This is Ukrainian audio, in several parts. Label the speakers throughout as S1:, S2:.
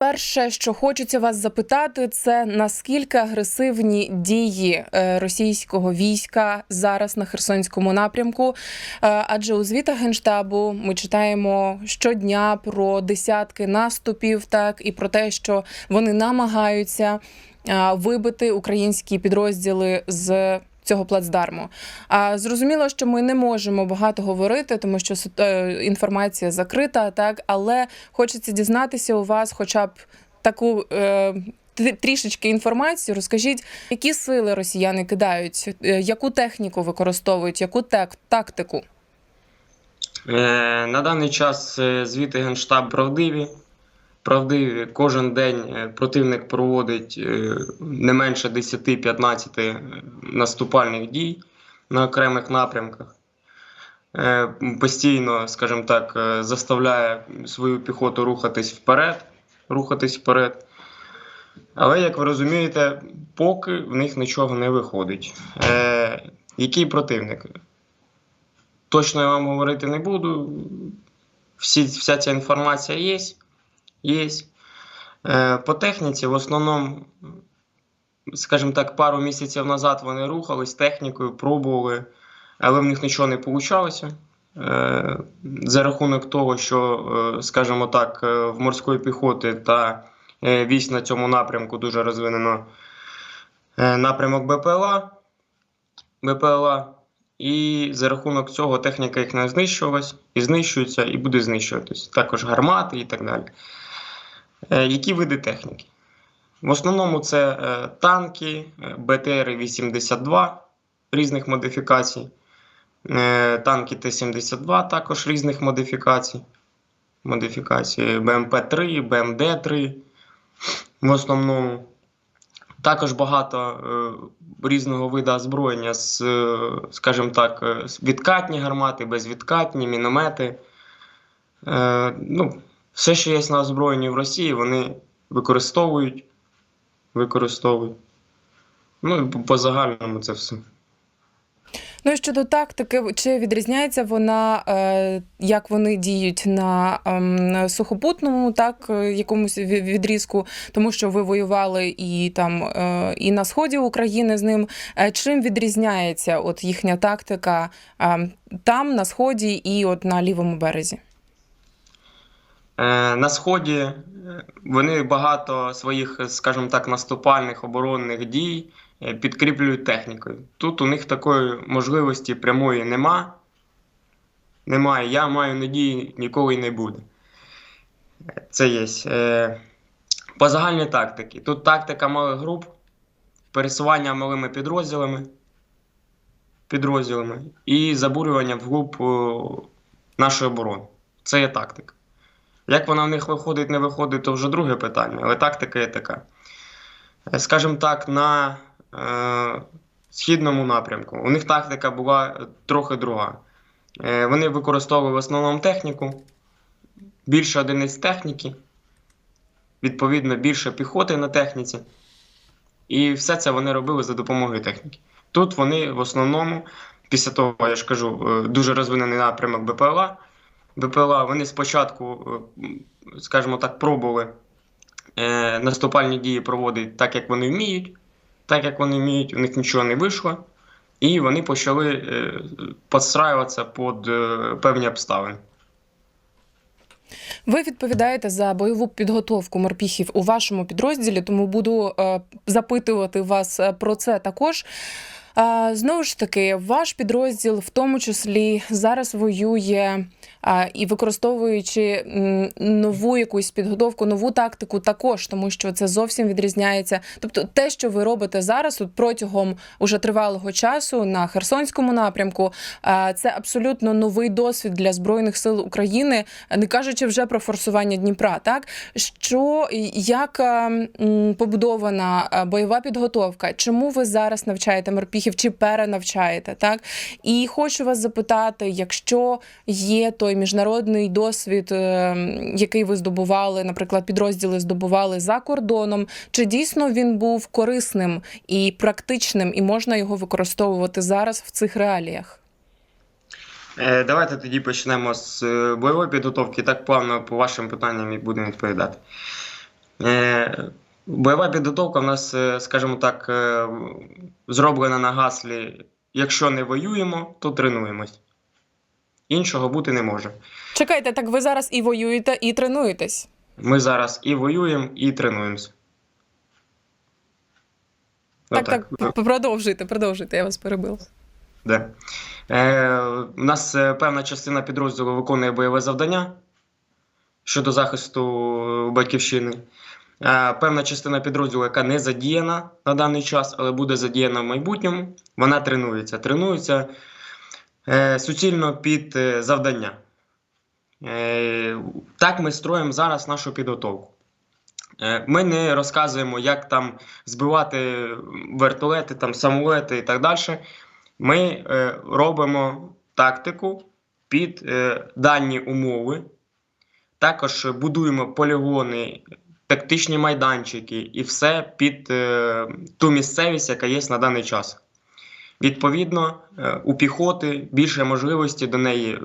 S1: Перше, що хочеться вас запитати, це наскільки агресивні дії е, російського війська зараз на Херсонському напрямку? Е, Адже у звітах генштабу ми читаємо щодня про десятки наступів, так і про те, що вони намагаються е, вибити українські підрозділи з. Цього плацдарму. А зрозуміло, що ми не можемо багато говорити, тому що е, інформація закрита, так але хочеться дізнатися у вас, хоча б таку е, трішечки інформацію. Розкажіть, які сили росіяни кидають, е, яку техніку використовують, яку тактику?
S2: Е, На даний час звіти Генштаб правдиві. Правдиві. Кожен день е, противник проводить е, не менше 10-15 наступальних дій на окремих напрямках. Е, Постійно, скажімо так, е, заставляє свою піхоту рухатись вперед, рухатись вперед. Але, як ви розумієте, поки в них нічого не виходить. Е, Який противник? Точно я вам говорити не буду. Всі, вся ця інформація є. Є. Е, по техніці, в основному, скажімо так, пару місяців назад вони рухались технікою, пробували, але в них нічого не вийшло. Е, за рахунок того, що, е, скажімо так, в морської піхоти та військ на цьому напрямку дуже розвинено напрямок БПЛА. БПЛА. І за рахунок цього техніка їх не знищувалась, і знищується, і буде знищуватись. Також гармати і так далі. Е, які види техніки? В основному це е, танки, е, БТР-82 різних модифікацій, танки Т-72 також різних модифікацій. Модифікації БМП-3, БМД-3 в основному. Також багато е, різного виду озброєння з, е, скажімо так, відкатні гармати, безвідкатні, міномети. Е, ну, все, що є на озброєнні в Росії, вони використовують. використовують. Ну, і по- загальному це все.
S1: Ну і щодо тактики, чи відрізняється вона, е, як вони діють на ем, сухопутному, так е, якомусь відрізку, тому що ви воювали і там е, і на сході України з ним. Чим відрізняється от їхня тактика е, там, на сході, і от на лівому березі?
S2: Е, На сході е, вони багато своїх, скажімо так, наступальних оборонних дій е, підкріплюють технікою. Тут у них такої можливості прямої нема. Немає. Я маю надії, ніколи не буде. Це є. По загальній тактиці. Тут тактика малих груп, пересування малими підрозділами, підрозділами і забурювання вглуб о, нашої оборони. Це є тактика. Як вона в них виходить, не виходить, то вже друге питання, але тактика є така. Е, Скажімо так, на е, східному напрямку у них тактика була е, трохи друга. Е, вони використовували в основному техніку, більше одиниць техніки, відповідно, більше піхоти на техніці. І все це вони робили за допомогою техніки. Тут вони в основному, після того, я ж кажу, е, дуже розвинений напрямок БПЛА. БПЛА вони спочатку, е, скажімо так, пробували е, наступальні дії проводити так, як вони вміють. Так як вони вміють, у них нічого не вийшло. І вони почали е, підстраюватися під е, певні обставини.
S1: Ви відповідаєте за бойову підготовку морпіхів у вашому підрозділі, тому буду е, запитувати вас е, про це також. Знову ж таки, ваш підрозділ в тому числі зараз воює і використовуючи нову якусь підготовку, нову тактику, також тому що це зовсім відрізняється. Тобто, те, що ви робите зараз, от протягом уже тривалого часу на Херсонському напрямку, це абсолютно новий досвід для збройних сил України, не кажучи вже про форсування Дніпра. Так що як е, побудована бойова підготовка? Чому ви зараз навчаєте морпіхів чи перенавчаєте? Так і хочу вас запитати, якщо є той міжнародний досвід, е, який ви здобували, наприклад, підрозділи здобували за кордоном, чи дійсно він був корисним і практичним, і можна його використовувати зараз в цих реаліях?
S2: Е, Давайте тоді почнемо з е, бойової підготовки. Так плавно по вашим питанням і будемо відповідати. Бойова підготовка в нас, е, скажімо так, е, зроблена на гаслі: якщо не воюємо, то тренуємось. Іншого бути не може.
S1: Чекайте, так ви зараз і воюєте, і тренуєтесь.
S2: Ми зараз і воюємо, і тренуємося.
S1: Так,
S2: Отак.
S1: так, продовжуйте, продовжуйте, я вас перебила.
S2: Да. Е, у нас е, певна частина підрозділу виконує бойове завдання щодо захисту батьківщини. Е, певна частина підрозділу, яка не задіяна на даний час, але буде задіяна в майбутньому, вона тренується. Тренується е, суцільно під е, завдання. Так ми строїмо зараз нашу підготовку. Ми не розказуємо, як там збивати вертолети, там, самолети і так далі. Ми робимо тактику під дані умови. Також будуємо полігони, тактичні майданчики і все під е, ту місцевість, яка є на даний час. Відповідно, е, у піхоти більше можливості до неї е,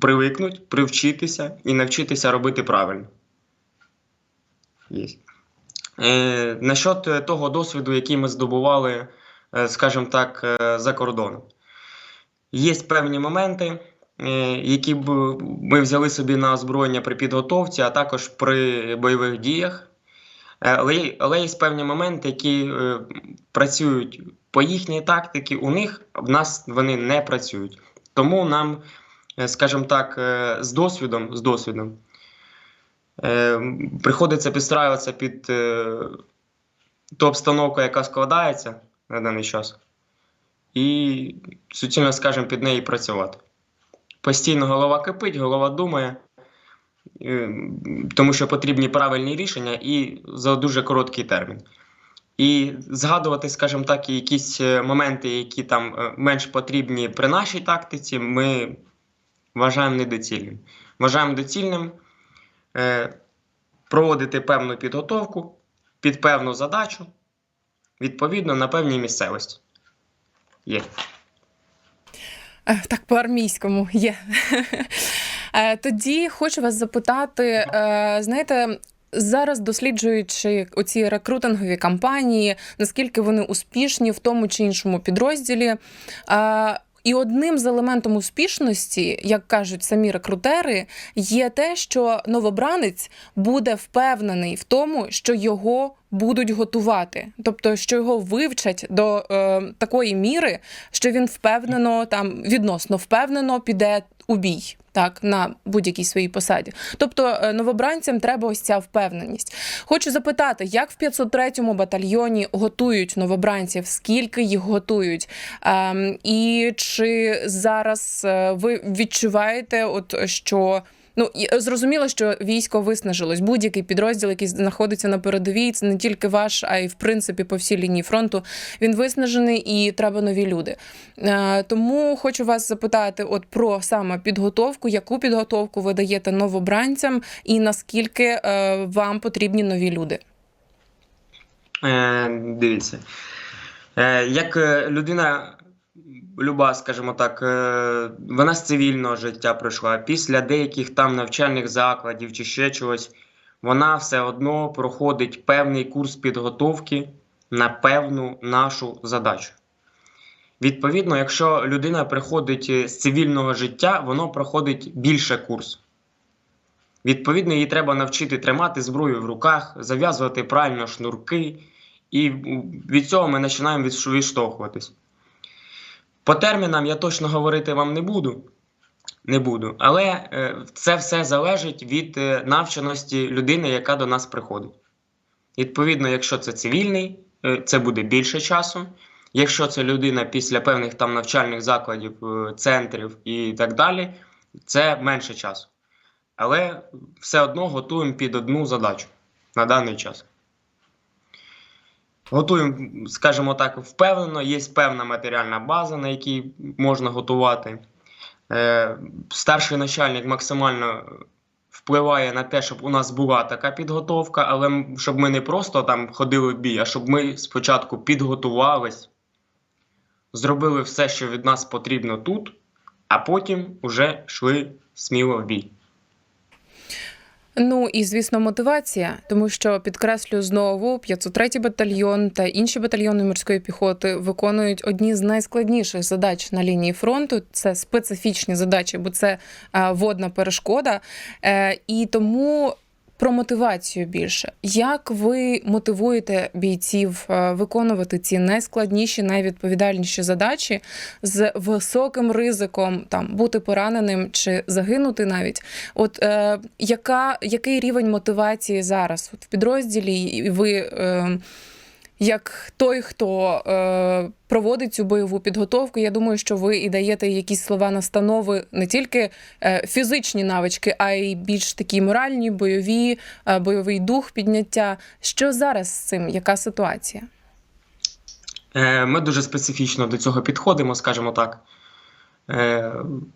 S2: привикнуть, привчитися і навчитися робити правильно. Е, насчет того досвіду, який ми здобували, скажімо так, за кордоном. Є певні моменти, які б ми взяли собі на озброєння при підготовці, а також при бойових діях. Е, Але, але є певні моменти, які е, працюють по їхній тактиці, у них в нас вони не працюють. Тому нам, е, скажімо так, е, з досвідом, з досвідом е, приходиться підстраюватися під е, ту обстановку, яка складається на даний час, і суцільно, скажімо, під неї працювати. Постійно голова кипить, голова думає, е, тому що потрібні правильні рішення і за дуже короткий термін. І згадувати, скажімо так, якісь е, моменти, які там е, менш потрібні при нашій тактиці, ми вважаємо недоцільним. Вважаємо доцільним проводити певну підготовку під певну задачу, відповідно на певній місцевості. Є.
S1: Е, Так, по-армійському є. Е, Тоді хочу вас запитати: е, знаєте, зараз досліджуючи оці рекрутингові кампанії, наскільки вони успішні в тому чи іншому підрозділі. І одним з елементом успішності, як кажуть самі рекрутери, є те, що новобранець буде впевнений в тому, що його будуть готувати, тобто що його вивчать до е, такої міри, що він впевнено там відносно впевнено піде у бій. Так, на будь-якій своїй посаді. Тобто е, новобранцям треба ось ця впевненість. Хочу запитати, як в 503-му батальйоні готують новобранців, скільки їх готують? Ем, і чи зараз е, ви відчуваєте, от що Ну і е, зрозуміло, що військо виснажилось. Будь-який підрозділ, який знаходиться на передовій, це не тільки ваш, а й в принципі по всій лінії фронту. Він виснажений і треба нові люди. Е, тому хочу вас запитати, от про саме підготовку, яку підготовку ви даєте новобранцям, і наскільки е, вам потрібні нові люди?
S2: Е, дивіться. Як людина, люба, скажімо так, е, вона з цивільного життя пройшла. Після деяких там навчальних закладів чи ще чогось, вона все одно проходить певний курс підготовки на певну нашу задачу. Відповідно, якщо людина приходить е, з цивільного життя, воно проходить більше курс. Відповідно, їй треба навчити тримати зброю в руках, зав'язувати правильно шнурки, і від цього ми починаємо відш- відштовхуватись. По термінам я точно говорити вам не буду, не буду, але е, це все залежить від е, навченості людини, яка до нас приходить. Відповідно, якщо це цивільний, е, це буде більше часу. Якщо це людина після певних там навчальних закладів, центрів і так далі, це менше часу. Але все одно готуємо під одну задачу на даний час. Готуємо, скажімо так, впевнено, є певна матеріальна база, на якій можна готувати. Е, старший начальник максимально впливає на те, щоб у нас була така підготовка, але щоб ми не просто там ходили в бій, а щоб ми спочатку підготувались, зробили все, що від нас потрібно тут, а потім вже йшли сміло в бій.
S1: Ну і звісно, мотивація, тому що підкреслю знову 503-й батальйон та інші батальйони морської піхоти виконують одні з найскладніших задач на лінії фронту. Це специфічні задачі, бо це е, водна перешкода. Е, і тому. Про мотивацію більше. Як ви мотивуєте бійців е, виконувати ці найскладніші, найвідповідальніші задачі з високим ризиком там бути пораненим чи загинути навіть? От е, яка, який рівень мотивації зараз от в підрозділі, ви е, як той, хто е, проводить цю бойову підготовку, я думаю, що ви і даєте якісь слова настанови не тільки е, фізичні навички, а й більш такі моральні, бойові, е, бойовий дух підняття. Що зараз з цим? Яка ситуація?
S2: Е, Ми дуже специфічно до цього підходимо, скажімо так. Е,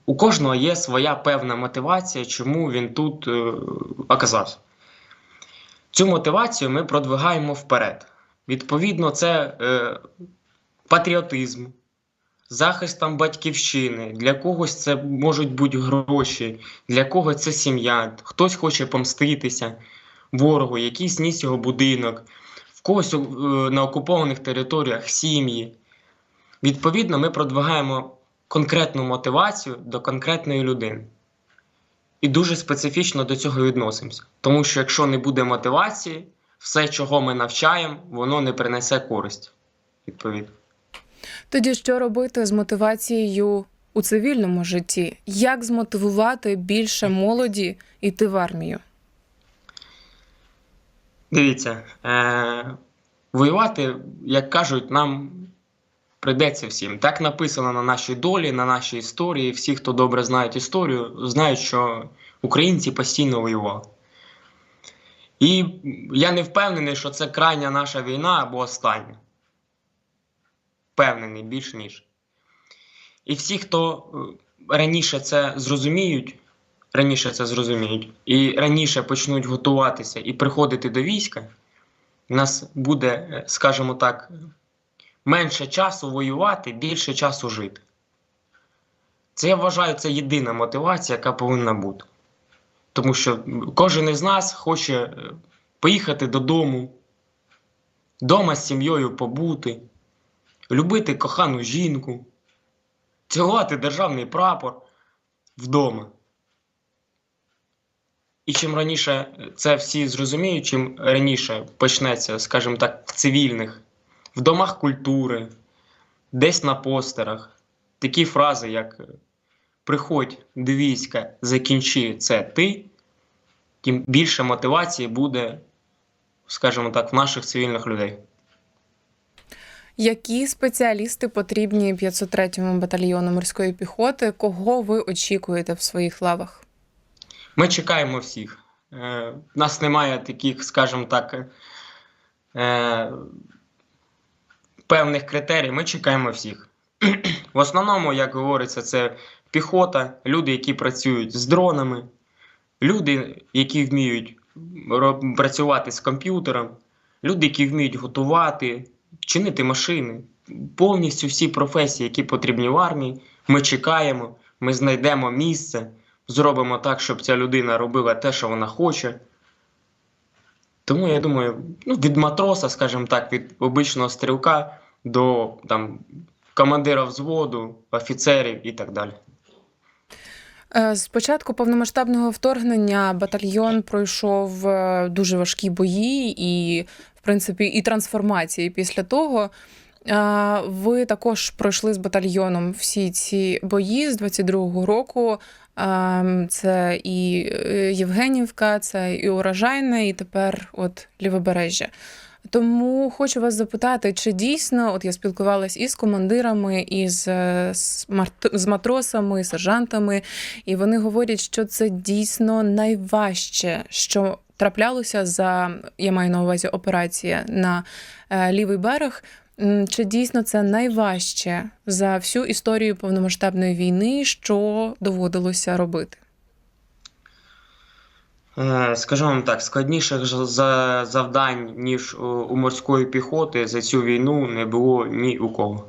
S2: У кожного є своя певна мотивація, чому він тут е, оказався. Цю мотивацію ми продвигаємо вперед. Відповідно, це е, патріотизм, захист там батьківщини. Для когось це можуть бути гроші, для когось це сім'я, хтось хоче помститися ворогу, який зніс його будинок, в когось е, на окупованих територіях сім'ї. Відповідно, ми продвигаємо конкретну мотивацію до конкретної людини. І дуже специфічно до цього відносимося. Тому що якщо не буде мотивації, все, чого ми навчаємо, воно не принесе користь. Відповідно.
S1: Тоді що робити з мотивацією у цивільному житті? Як змотивувати більше молоді йти в армію?
S2: Дивіться, е- воювати, як кажуть, нам прийдеться всім. Так написано на нашій долі, на нашій історії. Всі, хто добре знають історію, знають, що українці постійно воювали. І я не впевнений, що це крайня наша війна або остання. Впевнений більш ніж. І всі, хто е, раніше це зрозуміють, раніше це зрозуміють, і раніше почнуть готуватися і приходити до війська, у нас буде, е, скажімо так, менше часу воювати, більше часу жити. Це я вважаю, це єдина мотивація, яка повинна бути. Тому що кожен із нас хоче е, поїхати додому, вдома з сім'єю побути, любити кохану жінку, цілувати державний прапор вдома. І чим раніше це всі зрозуміють, чим раніше почнеться, скажімо так, в цивільних, в домах культури, десь на постерах, такі фрази, як приходь до війська, закінчи це ти, тим більше мотивації буде, скажімо так, в наших цивільних людей.
S1: Які спеціалісти потрібні 503-му батальйону морської піхоти? Кого ви очікуєте в своїх лавах?
S2: Ми чекаємо всіх. Е, У нас немає таких, скажімо так, е, певних критерій. Ми чекаємо всіх. В основному, як говориться, це піхота, люди, які працюють з дронами, люди, які вміють працювати з комп'ютером, люди, які вміють готувати, чинити машини. Повністю всі професії, які потрібні в армії, ми чекаємо, ми знайдемо місце, зробимо так, щоб ця людина робила те, що вона хоче. Тому я думаю, ну, від матроса, скажімо так, від обичного стрілка до там, командира взводу, офіцерів і так далі.
S1: Е, З початку повномасштабного вторгнення батальйон пройшов е, дуже важкі бої і, в принципі, і трансформації після того. Е, Ви також пройшли з батальйоном всі ці бої з 22-го року. Е, Це і е, Євгенівка, це і Урожайне, і тепер от Лівобережжя. Тому хочу вас запитати, чи дійсно, от я спілкувалась і з командирами, і з, е, з, матросами, сержантами, і вони говорять, що це дійсно найважче, що траплялося за я маю на увазі операція на е, лівий берег. Чи дійсно це найважче за всю історію повномасштабної війни, що доводилося робити?
S2: Е, Скажу вам так, складніших завдань, ніж у, морської піхоти за цю війну не було ні у кого.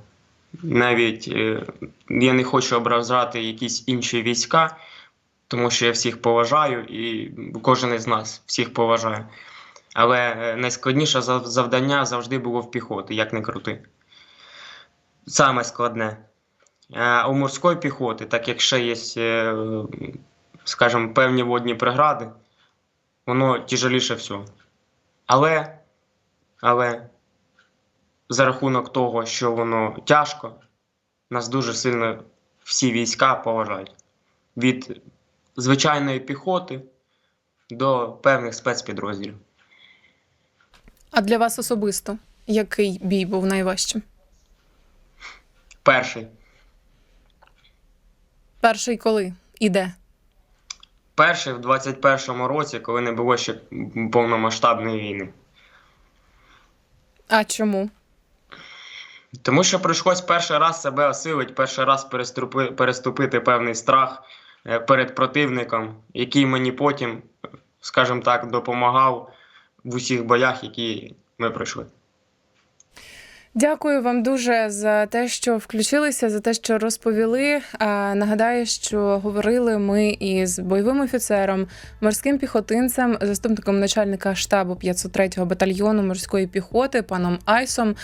S2: Навіть е, я не хочу ображати якісь інші війська. тому що я всіх поважаю і кожен із нас всіх поважає. Але е, найскладніше завдання завжди було в піхоти, як не крути. Саме складне. У морської піхоти, так як ще є, скажімо, певні водні прегради, воно тяжеліше всього. Але, але за рахунок того, що воно тяжко, нас дуже сильно всі війська поважають. Від звичайної піхоти до певних спецпідрозділів.
S1: А для вас особисто який бій був найважчим?
S2: Перший.
S1: Перший коли і де?
S2: Перший в 21-му році, коли не було ще повномасштабної війни.
S1: А чому?
S2: Тому що прийшлось перший раз себе осилити, перший раз переступи, переступити певний страх е, перед противником, який мені потім, скажімо так, допомагав в усіх боях, які ми пройшли.
S1: Дякую вам дуже за те, що включилися, за те, що розповіли. Нагадаю, що говорили ми із бойовим офіцером, морським піхотинцем, заступником начальника штабу 503-го батальйону морської піхоти, паном Айсом.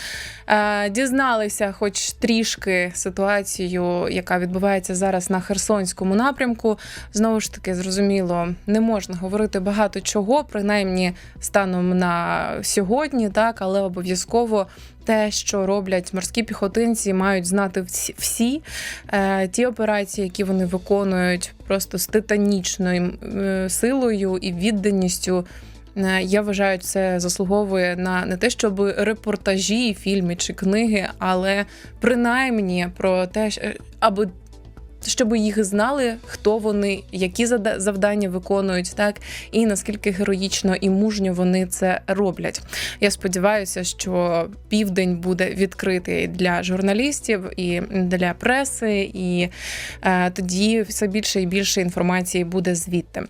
S1: Дізналися, хоч трішки ситуацію, яка відбувається зараз на Херсонському напрямку. Знову ж таки, зрозуміло, не можна говорити багато чого, принаймні станом на сьогодні, так, але обов'язково те, що роблять морські піхотинці, мають знати всі, е, ті операції, які вони виконують просто з титанічною е, силою і відданістю. Е, Я вважаю, це заслуговує на не те, щоб репортажі, фільми чи книги, але принаймні про те, аби щоб їх знали, хто вони, які завдання виконують, так і наскільки героїчно і мужньо вони це роблять. Я сподіваюся, що південь буде відкритий для журналістів і для преси, і е, тоді все більше і більше інформації буде звідти.